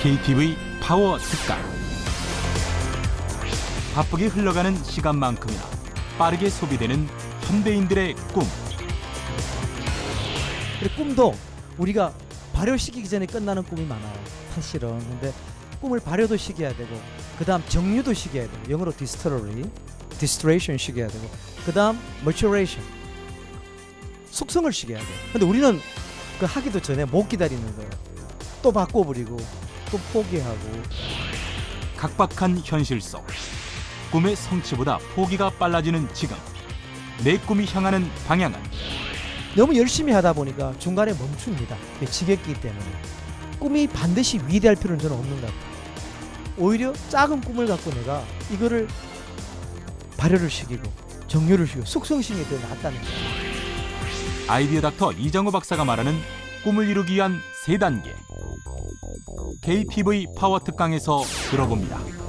KTV 파워 특강 바쁘게 흘러가는 시간만큼이나 빠르게 소비되는 현대인들의 꿈 그리고 꿈도 우리가 발효시키기 전에 끝나는 꿈이 많아요. 사실은. 근데 꿈을 발효도 시켜야 되고 그다음 정류도 시켜야 되고 영어로 distillery, distillation 시켜야 되고 그다음 maturation 숙성을 시켜야 돼. 근데 우리는 그 하기도 전에 못 기다리는 거예요. 또 바꿔버리고 또 포기하고 각박한 현실 속 꿈의 성취보다 포기가 빨라지는 지금 내 꿈이 향하는 방향은 너무 열심히 하다 보니까 중간에 멈춥니다. 지겹기 때문에. 꿈이 반드시 위대할 필요는 저는 없는 것 같아요. 오히려 작은 꿈을 갖고 내가 이거를 발효를 시키고 정류를 시키고 숙성시키는 게 더 낫다는 거예요. 아이디어 닥터 이정우 박사가 말하는 꿈을 이루기 위한 세 단계 KTV 파워 특강에서 들어봅니다.